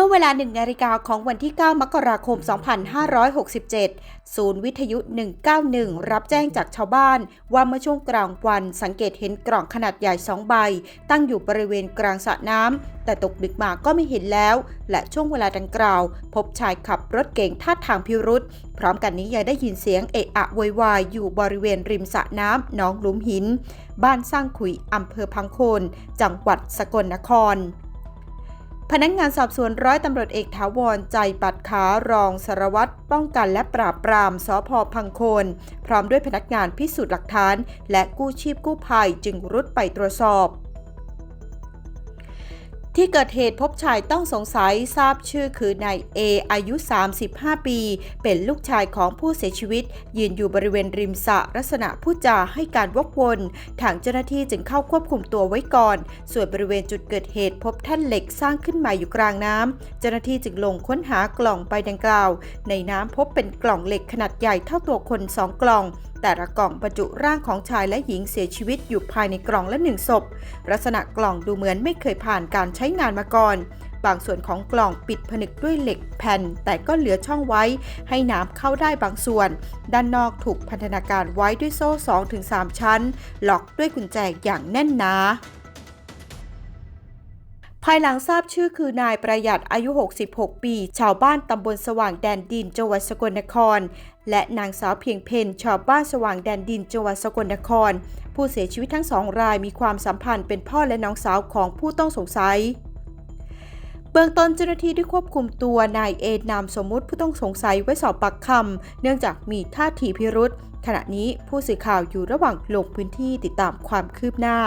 มื่อเวลาหนึ่งนาฬิกาของวันที่ 9 มกราคม 2567 ศูนย์วิทยุ 191 รับแจ้งจากชาวบ้าน ว่าเมื่อช่วงกลางวันสังเกตเห็นกล่องขนาดใหญ่ 2 ใบ ตั้งอยู่บริเวณกลางสระน้ำ แต่ตกดึกมาก็ไม่เห็นแล้ว และช่วงเวลาดังกล่าว พบชายขับรถเก๋งท่าทางพิรุษ พร้อมกันนี้ยังได้ยินเสียงเอะอะโวยวายอยู่บริเวณริมสระน้ำหนองหลุมหิน บ้านสร้างขุยอำเภอพังโคน จังหวัดสกลนคร พนักงานสอบสวนร้อยตำรวจเอกถาวรใจปัดขารองสารวัตรป้องกันและปราบปรามสพพังโคน พร้อมด้วยพนักงานพิสูจน์หลักฐาน และกู้ชีพกู้ภัยจึงรุดไปตรวจสอบ ที่เกิดเหตุพบชายต้องสงสัยทราบชื่อคือนายเออายุ 35 ปี เป็นลูกชายของผู้เสียชีวิต ยืนอยู่บริเวณริมสระลักษณะพูดจาให้การวกวนทางเจ้าหน้าที่จึงเข้าควบคุมตัวไว้ก่อน ส่วนบริเวณจุดเกิดเหตุพบแท่นเหล็กสร้างขึ้นมาอยู่กลางน้ำเจ้าหน้าที่จึงลงค้นหากล่องใบดังกล่าว ในน้ำพบเป็นกล่องเหล็กขนาดใหญ่เท่าตัวคนสองกล่อง แต่ละกล่องบรรจุร่างของชายและหญิงเสียชีวิตอยู่ภายในกล่องละหนึ่งศพ ลักษณะกล่องดูเหมือนไม่เคยผ่านการใช้งานมาก่อน บางส่วนของกล่องปิดผนึกด้วยเหล็กแผ่น แต่ก็เหลือช่องไว้ ให้น้ำเข้าได้บางส่วน ด้านนอกถูกพันธนาการไว้ด้วยโซ่2-3 ชั้น ล็อกด้วยกุญแจอย่างแน่นหนา ภายหลังทราบชื่อคือนายประหยัดอายุ 66 ปี ชาวบ้านตำบลสว่างแดนดินจังหวัดสกลนคร และนางสาวเพียงเพนชาวบ้านสว่างแดนดินจังหวัดสกลนคร ผู้เสียชีวิตทั้งสองรายมีความสัมพันธ์เป็นพ่อและน้องสาวของผู้ต้องสงสัยเบื้องต้นเจ้าหน้าที่ได้ควบคุมตัวนายเอนามสมมุติผู้ต้องสงสัยไว้สอบปากคำเนื่องจากมีท่าทีพิรุษขณะนี้ผู้สื่อข่าวอยู่ระหว่างลงพื้นที่ติดตามความคืบหน้า